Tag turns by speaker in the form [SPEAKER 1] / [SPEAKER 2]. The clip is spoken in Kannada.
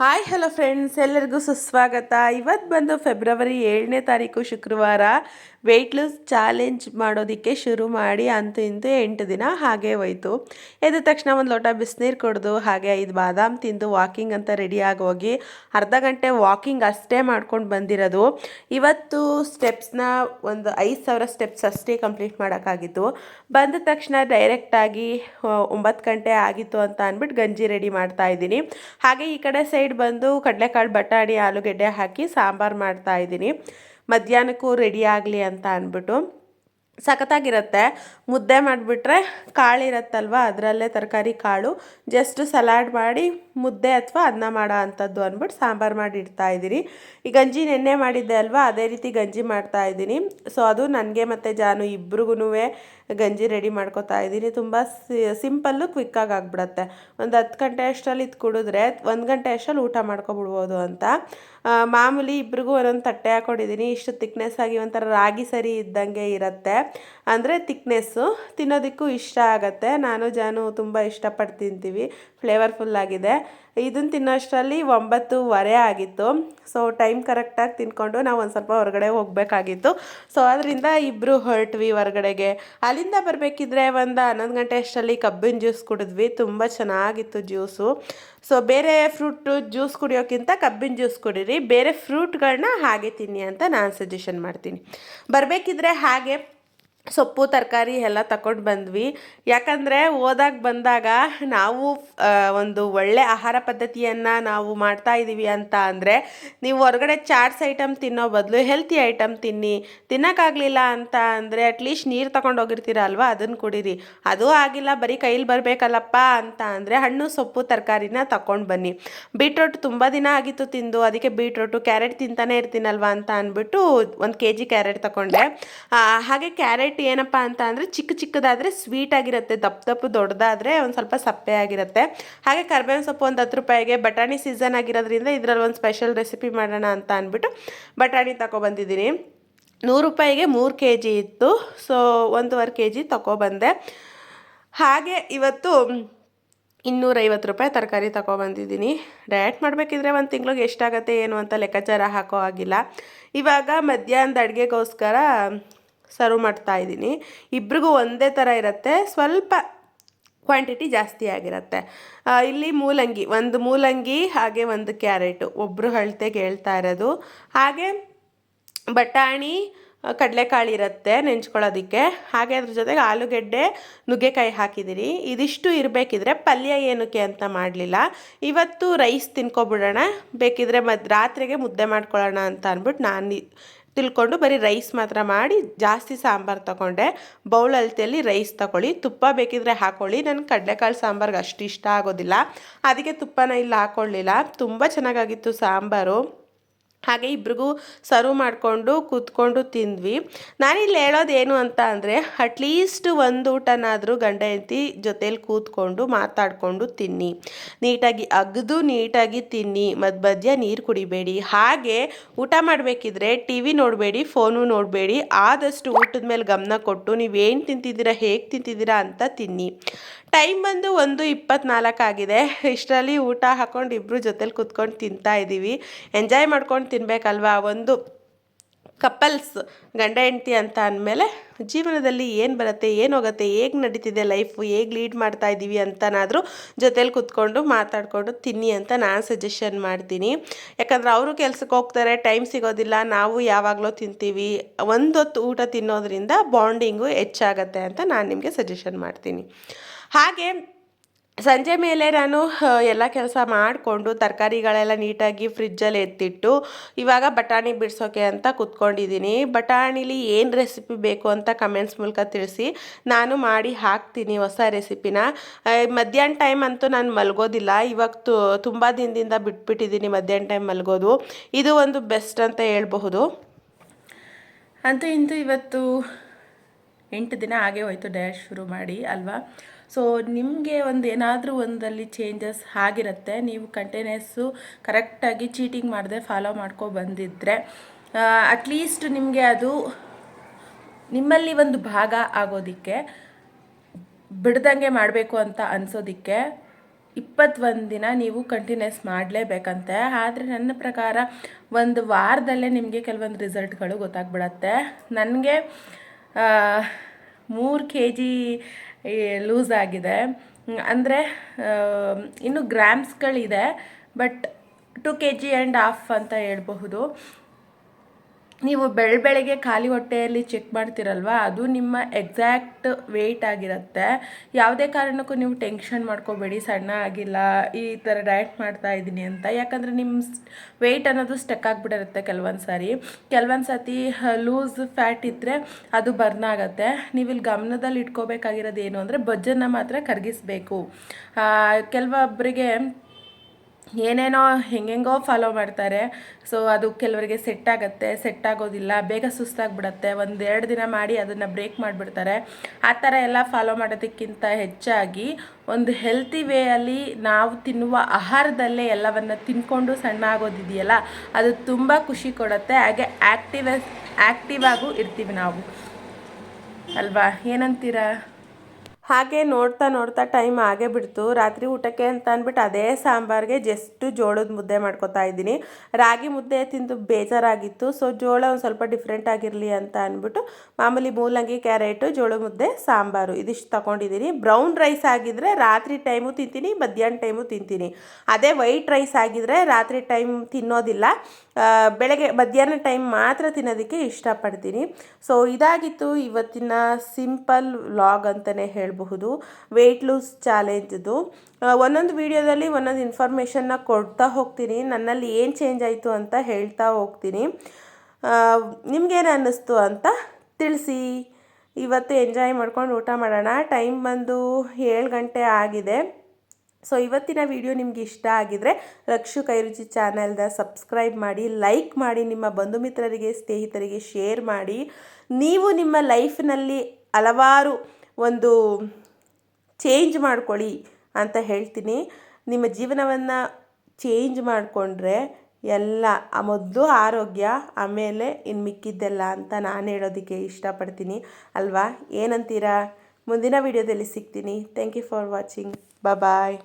[SPEAKER 1] ಹಾಯ್ ಹಲೋ ಫ್ರೆಂಡ್ಸ್ ಎಲ್ಲರಿಗೂ ಸುಸ್ವಾಗತ. ಇವತ್ತು ಬಂದು ಫೆಬ್ರವರಿ ಏಳನೇ ತಾರೀಕು ಶುಕ್ರವಾರ ವೆಯ್ಟ್ ಲೂಸ್ ಚಾಲೆಂಜ್ ಮಾಡೋದಕ್ಕೆ ಶುರು ಮಾಡಿ ಅಂತೂ ಇಂತೂ ಎಂಟು ದಿನ ಹಾಗೆ ಹೋಯ್ತು. ಎದ್ದ ತಕ್ಷಣ ಒಂದು ಲೋಟ ಬಿಸಿನೀರು ಕುಡಿದು, ಹಾಗೆ ಐದು ಬಾದಾಮ್ ತಿಂದು ವಾಕಿಂಗ್ ಅಂತ ರೆಡಿ ಹೋಗಿ ಅರ್ಧ ಗಂಟೆ ವಾಕಿಂಗ್ ಅಷ್ಟೇ ಮಾಡ್ಕೊಂಡು ಬಂದಿರೋದು. ಇವತ್ತು ಸ್ಟೆಪ್ಸ್ನ ಒಂದು ಐದು ಸಾವಿರ ಸ್ಟೆಪ್ಸ್ ಅಷ್ಟೇ ಕಂಪ್ಲೀಟ್ ಮಾಡೋಕ್ಕಾಗಿತ್ತು. ಬಂದ ತಕ್ಷಣ ಡೈರೆಕ್ಟಾಗಿ ಒಂಬತ್ತು ಗಂಟೆ ಆಗಿತ್ತು ಅಂತ ಅಂದ್ಬಿಟ್ಟು ಗಂಜಿ ರೆಡಿ ಮಾಡ್ತಾ ಇದ್ದೀನಿ. ಹಾಗೆ ಈ ಕಡೆ ಸೈಡ್ ಬಂದು ಕಡಲೆಕಾಳು ಬಟಾಣಿ ಆಲೂಗೆಡ್ಡೆ ಹಾಕಿ ಸಾಂಬಾರು ಮಾಡ್ತಾ ಇದ್ದೀನಿ. ಮಧ್ಯಾಹ್ನಕ್ಕೂ ರೆಡಿ ಆಗಲಿ ಅಂತ ಅಂದ್ಬಿಟ್ಟು. ಸಖತ್ತಾಗಿರುತ್ತೆ. ಮುದ್ದೆ ಮಾಡಿಬಿಟ್ರೆ ಕಾಳು ಇರುತ್ತಲ್ವ ಅದರಲ್ಲೇ ತರಕಾರಿ, ಕಾಳು. ಜಸ್ಟ್ ಸಲಾಡ್ ಮಾಡಿ ಮುದ್ದೆ ಅಥವಾ ಅನ್ನ ಮಾಡೋ ಅಂಥದ್ದು ಅಂದ್ಬಿಟ್ಟು ಸಾಂಬಾರು ಮಾಡಿ ಇದ್ದೀನಿ ಈ ಗಂಜಿ ನೆನ್ನೆ ಮಾಡಿದ್ದೆ ಅಲ್ವಾ? ಅದೇ ರೀತಿ ಗಂಜಿ ಮಾಡ್ತಾ ಇದ್ದೀನಿ. ಸೊ ಅದು ನನಗೆ ಮತ್ತು ಜಾನು ಇಬ್ರಿಗೂ ಗಂಜಿ ರೆಡಿ ಮಾಡ್ಕೋತಾ ಇದ್ದೀನಿ. ತುಂಬ ಸಿಂಪಲ್ಲು ಕ್ವಿಕ್ಕಾಗಿ ಆಗಿಬಿಡತ್ತೆ. ಒಂದು ಹತ್ತು ಗಂಟೆ ಅಷ್ಟರಲ್ಲಿ ಇದು ಕುಡಿದ್ರೆ ಒಂದು ಗಂಟೆ ಅಷ್ಟರಲ್ಲಿ ಊಟ ಮಾಡ್ಕೊಬಿಡ್ಬೋದು ಅಂತ. ಮಾಮೂಲಿ ಇಬ್ರಿಗೂ ಒಂದೊಂದು ತಟ್ಟೆ ಹಾಕೊಂಡಿದ್ದೀನಿ. ಇಷ್ಟು ತಿಕ್ನೆಸ್ ಆಗಿ ಒಂಥರ ರಾಗಿ ಸರಿ ಇದ್ದಂಗೆ ಇರುತ್ತೆ. ಅಂದರೆ ತಿಕ್ನೆಸ್ಸು ತಿನ್ನೋದಕ್ಕೂ ಇಷ್ಟ ಆಗುತ್ತೆ. ನಾನು ಜಾನು ತುಂಬ ಇಷ್ಟಪಟ್ಟು ತಿಂತೀವಿ ಫ್ಲೇವರ್ಫುಲ್ ಆಗಿದೆ. ಇದನ್ನು ತಿನ್ನೋಷ್ಟರಲ್ಲಿ ಒಂಬತ್ತುವರೆ ಆಗಿತ್ತು. ಸೊ ಟೈಮ್ ಕರೆಕ್ಟಾಗಿ ತಿನ್ಕೊಂಡು ನಾವು ಒಂದು ಸ್ವಲ್ಪ ಹೊರಗಡೆ ಹೋಗಬೇಕಾಗಿತ್ತು. ಸೊ ಅದರಿಂದ ಇಬ್ಬರು ಹೊರಟ್ವಿ ಹೊರಗಡೆಗೆ. ಅಲ್ಲಿಂದ ಬರಬೇಕಿದ್ರೆ ಒಂದು ಹನ್ನೊಂದು ಗಂಟೆ ಅಷ್ಟರಲ್ಲಿ ಕಬ್ಬಿನ ಜ್ಯೂಸ್ ಕುಡಿದ್ವಿ. ತುಂಬ ಚೆನ್ನಾಗಿತ್ತು ಜ್ಯೂಸು ಸೊ ಬೇರೆ ಫ್ರೂಟು ಜ್ಯೂಸ್ ಕುಡಿಯೋಕ್ಕಿಂತ ಕಬ್ಬಿನ ಜ್ಯೂಸ್ ಕುಡೀರಿ. ಬೇರೆ ಫ್ರೂಟ್ಗಳನ್ನ ಹಾಗೆ ತಿನ್ನಿ ಅಂತ ನಾನು ಸಜೆಷನ್ ಮಾಡ್ತೀನಿ. ಬರಬೇಕಿದ್ರೆ ಹಾಗೆ ಸೊಪ್ಪು, ತರಕಾರಿ ಎಲ್ಲ ತಗೊಂಡು ಬಂದ್ವಿ. ಯಾಕಂದರೆ ಹೋದಾಗ ಬಂದಾಗ ನಾವು ಒಂದು ಒಳ್ಳೆ ಆಹಾರ ಪದ್ಧತಿಯನ್ನು ನಾವು ಮಾಡ್ತಾ ಇದ್ದೀವಿ ಅಂತ ಅಂದರೆ, ನೀವು ಹೊರಗಡೆ ಚಾಟ್ಸ್ ಐಟಮ್ ತಿನ್ನೋ ಬದಲು ಹೆಲ್ತಿ ಐಟಮ್ ತಿನ್ನಿ, ತಿನ್ನೋಕ್ಕಾಗಲಿಲ್ಲ ಅಂತ ಅಂದರೆ ಅಟ್ಲೀಸ್ಟ್ ನೀರು ತಗೊಂಡು ಹೋಗಿರ್ತೀರ ಅಲ್ವಾ? ಅದನ್ನು ಕುಡೀರಿ. ಅದು ಆಗಿಲ್ಲ, ಬರೀ ಕೈಲಿ ಬರಬೇಕಲ್ಲಪ್ಪ ಅಂತ ಅಂದರೆ ಹಣ್ಣು, ಸೊಪ್ಪು, ತರಕಾರಿನ ತಗೊಂಡು ಬನ್ನಿ. ಬೀಟ್ರೋಟ್ ತುಂಬ ದಿನ ಆಗಿತ್ತು ತಿಂದು, ಅದಕ್ಕೆ ಬೀಟ್ರೋಟು, ಕ್ಯಾರೆಟ್ ತಿಂತಾನೆ ಇರ್ತೀನಲ್ವಾ ಅಂತ ಅಂದ್ಬಿಟ್ಟು ಒಂದು ಕೆ ಜಿ ಕ್ಯಾರೆಟ್ ತಗೊಂಡೆ ಹಾಗೆ ಕ್ಯಾರೆಟ್ ಏನಪ್ಪ ಅಂತ ಅಂದರೆ ಚಿಕ್ಕ ಚಿಕ್ಕದಾದರೆ ಸ್ವೀಟ್ ಆಗಿರುತ್ತೆ, ದಪ್ಪ ದಪ್ಪ ದೊಡ್ಡದಾದರೆ ಒಂದು ಸ್ವಲ್ಪ ಸಪ್ಪೆ ಆಗಿರುತ್ತೆ. ಹಾಗೆ ಕರ್ಬೇವಿನ ಸೊಪ್ಪು ಒಂದು ಹತ್ತು ರೂಪಾಯಿಗೆ, ಬಟಾಣಿ ಸೀಸನ್ ಆಗಿರೋದ್ರಿಂದ ಇದರಲ್ಲಿ ಒಂದು ಸ್ಪೆಷಲ್ ರೆಸಿಪಿ ಮಾಡೋಣ ಅಂತ ಅಂದ್ಬಿಟ್ಟು ಬಟಾಣಿ ತಗೊಬಂದಿದ್ದೀನಿ ನೂರು ರೂಪಾಯಿಗೆ ಮೂರು ಕೆ ಜಿ ಇತ್ತು ಸೊ ಒಂದೂವರೆ ಕೆ ಜಿ ತಗೊಬಂದೆ ಹಾಗೆ ಇವತ್ತು ಇನ್ನೂರೈವತ್ತು ರೂಪಾಯಿ ತರಕಾರಿ ತಗೊಬಂದಿದ್ದೀನಿ ಡಯಟ್ ಮಾಡಬೇಕಿದ್ರೆ ಒಂದು ತಿಂಗ್ಳಿಗೆ ಎಷ್ಟಾಗತ್ತೆ, ಏನು ಅಂತ ಲೆಕ್ಕಾಚಾರ ಹಾಕೋ ಆಗಿಲ್ಲ ಇವಾಗ ಮಧ್ಯಾಹ್ನದ ಅಡುಗೆಗೋಸ್ಕರ ಸರ್ವ್ ಮಾಡ್ತಾ ಇದ್ದೀನಿ. ಇಬ್ರಿಗೂ ಒಂದೇ ಥರ ಇರುತ್ತೆ. ಸ್ವಲ್ಪ ಕ್ವಾಂಟಿಟಿ ಜಾಸ್ತಿ ಆಗಿರುತ್ತೆ. ಇಲ್ಲಿ ಮೂಲಂಗಿ, ಒಂದು ಮೂಲಂಗಿ ಹಾಗೆ ಒಂದು ಕ್ಯಾರೆಟು ಒಬ್ಬರು ಅಳತೆಗೆ ಹೇಳ್ತಾ ಇರೋದು. ಹಾಗೆ ಬಟಾಣಿ ಕಡಲೆಕಾಳು ಇರುತ್ತೆ ನೆಂಚ್ಕೊಳ್ಳೋದಕ್ಕೆ. ಹಾಗೆ ಅದ್ರ ಜೊತೆಗೆ ಆಲೂಗೆಡ್ಡೆ, ನುಗ್ಗೆಕಾಯಿ ಹಾಕಿದ್ದೀನಿ ಇದಿಷ್ಟು ಇರಬೇಕಿದ್ರೆ ಪಲ್ಯ ಏನಕ್ಕೆ ಅಂತ ಮಾಡಲಿಲ್ಲ. ಇವತ್ತು ರೈಸ್ ತಿನ್ಕೊಬಿಡೋಣ. ಬೇಕಿದ್ರೆ ಮದ್, ರಾತ್ರಿಗೆ ಮುದ್ದೆ ಮಾಡ್ಕೊಳ್ಳೋಣ ಅಂತ ಅಂದ್ಬಿಟ್ಟು ನಾನು ತಿಳ್ಕೊಂಡು ಬರೀ ರೈಸ್ ಮಾತ್ರ ಮಾಡಿ ಜಾಸ್ತಿ ಸಾಂಬಾರು ತೊಗೊಂಡೆ. ಬೌಲ್ ಅಳತೆಯಲ್ಲಿ ರೈಸ್ ತಗೊಳ್ಳಿ ತುಪ್ಪ ಬೇಕಿದ್ರೆ ಹಾಕೊಳ್ಳಿ. ನನಗೆ ಕಡಲೆಕಾಳು ಸಾಂಬಾರ್ಗೆ ಅಷ್ಟು ಇಷ್ಟ ಆಗೋದಿಲ್ಲ. ಅದಕ್ಕೆ ತುಪ್ಪನ ಇಲ್ಲಿ ಹಾಕ್ಕೊಳ್ಳಿಲ್ಲ ತುಂಬ ಚೆನ್ನಾಗಾಗಿತ್ತು ಸಾಂಬಾರು. ಹಾಗೆ ಇಬ್ರಿಗೂ ಸರ್ವ್ ಮಾಡಿಕೊಂಡು ಕೂತ್ಕೊಂಡು ತಿಂದ್ವಿ. ನಾನಿಲ್ಲಿ ಹೇಳೋದೇನು ಅಂತ ಅಂದರೆ ಅಟ್ಲೀಸ್ಟ್ ಒಂದು ಊಟನಾದರೂ ಗಂಡ ಹೆಂಡತಿ ಜೊತೇಲಿ ಕೂತ್ಕೊಂಡು ಮಾತಾಡಿಕೊಂಡು ತಿನ್ನಿ. ನೀಟಾಗಿ ಅಗ್ದು, ನೀಟಾಗಿ ತಿನ್ನಿ. ಮಧ್ಯ ಮಧ್ಯ ನೀರು ಕುಡಿಬೇಡಿ. ಹಾಗೆ ಊಟ ಮಾಡಬೇಕಿದ್ರೆ ಟಿ ವಿ ನೋಡಬೇಡಿ, ಫೋನು ನೋಡಬೇಡಿ. ಆದಷ್ಟು ಊಟದ ಮೇಲೆ ಗಮನ ಕೊಟ್ಟು ನೀವೇನು ತಿಂತಿದ್ದೀರಾ, ಹೇಗೆ ತಿಂತಿದ್ದೀರಾ ಅಂತ ತಿನ್ನಿ. ಟೈಮ್ ಬಂದು ಒಂದು ಇಪ್ಪತ್ನಾಲ್ಕು ಆಗಿದೆ. ಇಷ್ಟರಲ್ಲಿ ಊಟ ಹಾಕೊಂಡು ಇಬ್ಬರು ಜೊತೇಲಿ ಕೂತ್ಕೊಂಡು ತಿಂತಾ ಇದ್ದೀವಿ ಎಂಜಾಯ್ ಮಾಡ್ಕೊಂಡು ತಿನ್ನಬೇಕಲ್ವಾ ಒಂದು ಕಪಲ್ಸ್ ಗಂಡ ಹೆಂಡತಿ ಅಂತ ಅಂದಮೇಲೆ ಜೀವನದಲ್ಲಿ ಏನು ಬರುತ್ತೆ, ಏನು ಹೋಗುತ್ತೆ, ಹೇಗೆ ನಡೀತಿದೆ ಲೈಫು ಹೇಗೆ ಲೀಡ್ ಮಾಡ್ತಾ ಇದ್ದೀವಿ ಅಂತನಾದರೂ ಜೊತೇಲಿ ಕುತ್ಕೊಂಡು ಮಾತಾಡಿಕೊಂಡು ತಿನ್ನಿ ಅಂತ ನಾನು ಸಜೆಷನ್ ಮಾಡ್ತೀನಿ. ಯಾಕಂದ್ರೆ ಅವರು ಕೆಲಸಕ್ಕೆ ಹೋಗ್ತಾರೆ ಟೈಮ್ ಸಿಗೋದಿಲ್ಲ, ನಾವು ಯಾವಾಗಲೂ ತಿಂತೀವಿ. ಒಂದೊತ್ತು ಊಟ ತಿನ್ನೋದ್ರಿಂದ ಬಾಂಡಿಂಗು ಹೆಚ್ಚಾಗತ್ತೆ ಅಂತ ನಾನು ನಿಮಗೆ ಸಜೆಷನ್ ಮಾಡ್ತೀನಿ. ಹಾಗೆ ಸಂಜೆ ಮೇಲೆ ನಾನು ಎಲ್ಲ ಕೆಲಸ ಮಾಡಿಕೊಂಡು ತರಕಾರಿಗಳೆಲ್ಲ ನೀಟಾಗಿ ಫ್ರಿಜ್ಜಲ್ಲಿ ಎತ್ತಿಟ್ಟು, ಇವಾಗ ಬಟಾಣಿ ಬಿಡಿಸೋಕೆ ಅಂತ ಕುತ್ಕೊಂಡಿದ್ದೀನಿ. ಬಟಾಣಿಲಿ ಏನು ರೆಸಿಪಿ ಬೇಕು ಅಂತ ಕಮೆಂಟ್ಸ್ ಮೂಲಕ ತಿಳಿಸಿ. ನಾನು ಮಾಡಿ ಹಾಕ್ತೀನಿ ಹೊಸ ರೆಸಿಪಿನ. ಮಧ್ಯಾಹ್ನ ಟೈಮ್ ಅಂತೂ ನಾನು ಮಲಗೋದಿಲ್ಲ. ಇವಾಗ ತುಂಬ ದಿನದಿಂದ ಬಿಟ್ಬಿಟ್ಟಿದ್ದೀನಿ ಮಧ್ಯಾಹ್ನ ಟೈಮ್ ಮಲಗೋದು. ಇದು ಒಂದು ಬೆಸ್ಟ್ ಅಂತ ಹೇಳ್ಬಹುದು. ಅಂತೂ ಇಂತೂ ಇವತ್ತು ಎಂಟು ದಿನ ಹಾಗೆ ಹೋಯ್ತು ಡ್ಯಾಶ್ ಶುರು ಮಾಡಿ, ಅಲ್ವಾ? ಸೊ ನಿಮಗೆ ಒಂದು ಏನಾದರೂ ಒಂದಲ್ಲಿ ಚೇಂಜಸ್ ಆಗಿರುತ್ತೆ, ನೀವು ಕಂಟಿನ್ಯೂಸ್ಸು ಕರೆಕ್ಟಾಗಿ ಚೀಟಿಂಗ್ ಮಾಡದೆ ಫಾಲೋ ಮಾಡ್ಕೊ ಬಂದಿದ್ದರೆ ಅಟ್ಲೀಸ್ಟ್ ನಿಮಗೆ ಅದು ನಿಮ್ಮಲ್ಲಿ ಒಂದು ಭಾಗ ಆಗೋದಕ್ಕೆ, ಬಿಡ್ದಂಗೆ ಮಾಡಬೇಕು ಅಂತ ಅನಿಸೋದಕ್ಕೆ ಇಪ್ಪತ್ತೊಂದು ದಿನ ನೀವು ಕಂಟಿನ್ಯೂಸ್ ಮಾಡಲೇಬೇಕಂತೆ. ಆದರೆ ನನ್ನ ಪ್ರಕಾರ ಒಂದು ವಾರದಲ್ಲೇ ನಿಮಗೆ ಕೆಲವೊಂದು ರಿಸಲ್ಟ್ಗಳು ಗೊತ್ತಾಗ್ಬಿಡತ್ತೆ. ನನಗೆ ಮೂರು ಕೆ ಜಿ ಲೂಸ್ ಆಗಿದೆ. ಅಂದರೆ ಇನ್ನು ಗ್ರಾಮ್ಸ್ಗಳಿದೆ but two K G and half ಅಂತ ಹೇಳ್ಬಹುದು. ನೀವು ಬೆಳ ಬೆಳಗ್ಗೆ ಖಾಲಿ ಹೊಟ್ಟೆಯಲ್ಲಿ ಚೆಕ್ ಮಾಡ್ತಿರಲ್ವ, ಅದು ನಿಮ್ಮ ಎಕ್ಸಾಕ್ಟ್ ವೆಯ್ಟ್ ಆಗಿರುತ್ತೆ. ಯಾವುದೇ ಕಾರಣಕ್ಕೂ ನೀವು ಟೆನ್ಷನ್ ಮಾಡ್ಕೋಬೇಡಿ, ಸಣ್ಣ ಆಗಿಲ್ಲ, ಈ ಥರ ಡಯಟ್ ಮಾಡ್ತಾ ಇದ್ದೀನಿ ಅಂತ. ಯಾಕಂದರೆ ನಿಮ್ಮ ವೆಯ್ಟ್ ಅನ್ನೋದು ಸ್ಟಕ್ ಆಗಿಬಿಟ್ಟಿರುತ್ತೆ ಕೆಲವೊಂದು ಸಾರಿ. ಕೆಲವೊಂದು ಸತಿ ಲೂಸ್ ಫ್ಯಾಟ್ ಇದ್ದರೆ ಅದು ಬರ್ನ್ ಆಗುತ್ತೆ. ನೀವು ಗಮನದಲ್ಲಿ ಇಟ್ಕೋಬೇಕಾಗಿರೋದು ಏನು ಅಂದರೆ ಬೊಜ್ಜನ್ನು ಮಾತ್ರ ಕರಗಿಸ್ಬೇಕು. ಕೆಲವೊಬ್ಬರಿಗೆ ಏನೇನೋ ಹೆಂಗೆಂಗೋ ಫಾಲೋ ಮಾಡ್ತಾರೆ. ಸೊ ಅದು ಕೆಲವರಿಗೆ ಸೆಟ್ ಆಗುತ್ತೆ ಸೆಟ್ ಆಗೋದಿಲ್ಲ, ಬೇಗ ಸುಸ್ತಾಗಿಬಿಡತ್ತೆ. ಒಂದು ಎರಡು ದಿನ ಮಾಡಿ ಅದನ್ನು ಬ್ರೇಕ್ ಮಾಡಿಬಿಡ್ತಾರೆ. ಆ ಥರ ಎಲ್ಲ ಫಾಲೋ ಮಾಡೋದಕ್ಕಿಂತ ಹೆಚ್ಚಾಗಿ ಒಂದು ಹೆಲ್ತಿ ವೇಯಲ್ಲಿ ನಾವು ತಿನ್ನುವ ಆಹಾರದಲ್ಲೇ ಎಲ್ಲವನ್ನು ತಿನ್ಕೊಂಡು ಸಣ್ಣ ಆಗೋದಿದೆಯಲ್ಲ, ಅದು ತುಂಬ ಖುಷಿ ಕೊಡುತ್ತೆ. ಹಾಗೆ ಆ್ಯಕ್ಟಿವ್ ಆ್ಯಕ್ಟಿವ್ ಆಗು ಇರ್ತೀವಿ ನಾವು. ಅಲ್ವಾ? ಏನಂತೀರಾ? ಹಾಗೆ ನೋಡ್ತಾ ನೋಡ್ತಾ ಟೈಮ್ ಆಗೇ ಬಿಡ್ತು. ರಾತ್ರಿ ಊಟಕ್ಕೆ ಅಂತ ಅಂದ್ಬಿಟ್ಟು ಅದೇ ಸಾಂಬಾರಿಗೆ ಜಸ್ಟು ಜೋಳದ ಮುದ್ದೆ ಮಾಡ್ಕೊತಾ ಇದ್ದೀನಿ. ರಾಗಿ ಮುದ್ದೆ ತಿಂದು ಬೇಜಾರಾಗಿತ್ತು. ಸೊ ಜೋಳ ಒಂದು ಸ್ವಲ್ಪ ಡಿಫ್ರೆಂಟ್ ಆಗಿರಲಿ ಅಂತ ಅಂದ್ಬಿಟ್ಟು ಮಾಮೂಲಿ ಮೂಲಂಗಿ ಕ್ಯಾರೆಟು ಜೋಳ ಮುದ್ದೆ, ಸಾಂಬಾರು ಇದಿಷ್ಟು ತೊಗೊಂಡಿದ್ದೀನಿ. ಬ್ರೌನ್ ರೈಸ್ ಆಗಿದ್ರೆ ರಾತ್ರಿ ಟೈಮು ತಿಂತೀನಿ, ಮಧ್ಯಾಹ್ನ ಟೈಮು ತಿಂತೀನಿ. ಅದೇ ವೈಟ್ ರೈಸ್ ಆಗಿದ್ರೆ ರಾತ್ರಿ ಟೈಮ್ ತಿನ್ನೋದಿಲ್ಲ. ಬೆಳಗ್ಗೆ, ಮಧ್ಯಾಹ್ನ ಟೈಮ್ ಮಾತ್ರ ತಿನ್ನೋದಕ್ಕೆ ಇಷ್ಟಪಡ್ತೀನಿ. ಸೊ ಇದಾಗಿತ್ತು ಇವತ್ತಿನ ಸಿಂಪಲ್ ವ್ಲಾಗ್ ಅಂತಲೇ ಹೇಳಬಹುದು. ವೆಯ್ಟ್ ಲೂಸ್ ಚಾಲೆಂಜ್ದು ಒಂದೊಂದು ವಿಡಿಯೋದಲ್ಲಿ ಒಂದೊಂದು ಇನ್ಫಾರ್ಮೇಷನ್ನ ಕೊಡ್ತಾ ಹೋಗ್ತೀನಿ. ನನ್ನಲ್ಲಿ ಏನು ಚೇಂಜ್ ಆಯಿತು ಅಂತ ಹೇಳ್ತಾ ಹೋಗ್ತೀನಿ. ನಿಮ್ಗೇನು ಅನ್ನಿಸ್ತು ಅಂತ ತಿಳಿಸಿ. ಇವತ್ತು ಎಂಜಾಯ್ ಮಾಡ್ಕೊಂಡು ಊಟ ಮಾಡೋಣ. ಟೈಮ್ ಬಂದು ಏಳು ಗಂಟೆ ಆಗಿದೆ. ಸೊ ಇವತ್ತಿನ ವಿಡಿಯೋ ನಿಮ್ಗೆ ಇಷ್ಟ ಆಗಿದರೆ ರಕ್ಷು ಕೈರುಚಿ ಚಾನಲ್ನ ಸಬ್ಸ್ಕ್ರೈಬ್ ಮಾಡಿ ಲೈಕ್ ಮಾಡಿ, ನಿಮ್ಮ ಬಂಧು ಮಿತ್ರರಿಗೆ, ಸ್ನೇಹಿತರಿಗೆ ಶೇರ್ ಮಾಡಿ. ನೀವು ನಿಮ್ಮ ಲೈಫ್ನಲ್ಲಿ ಹಲವಾರು ಒಂದು ಚೇಂಜ್ ಮಾಡ್ಕೊಳ್ಳಿ ಅಂತ ಹೇಳ್ತೀನಿ. ನಿಮ್ಮ ಜೀವನವನ್ನು ಚೇಂಜ್ ಮಾಡಿಕೊಂಡ್ರೆ ಎಲ್ಲ ಮೊದಲು ಆರೋಗ್ಯ, ಆಮೇಲೆ ಇನ್ನು ಮಿಕ್ಕಿದ್ದೆಲ್ಲ ಅಂತ ನಾನು ಹೇಳೋದಕ್ಕೆ ಇಷ್ಟಪಡ್ತೀನಿ ಅಲ್ವಾ? ಏನಂತೀರಾ? ಮುಂದಿನ ವಿಡಿಯೋದಲ್ಲಿ ಸಿಗ್ತೀನಿ. Thank you for watching bye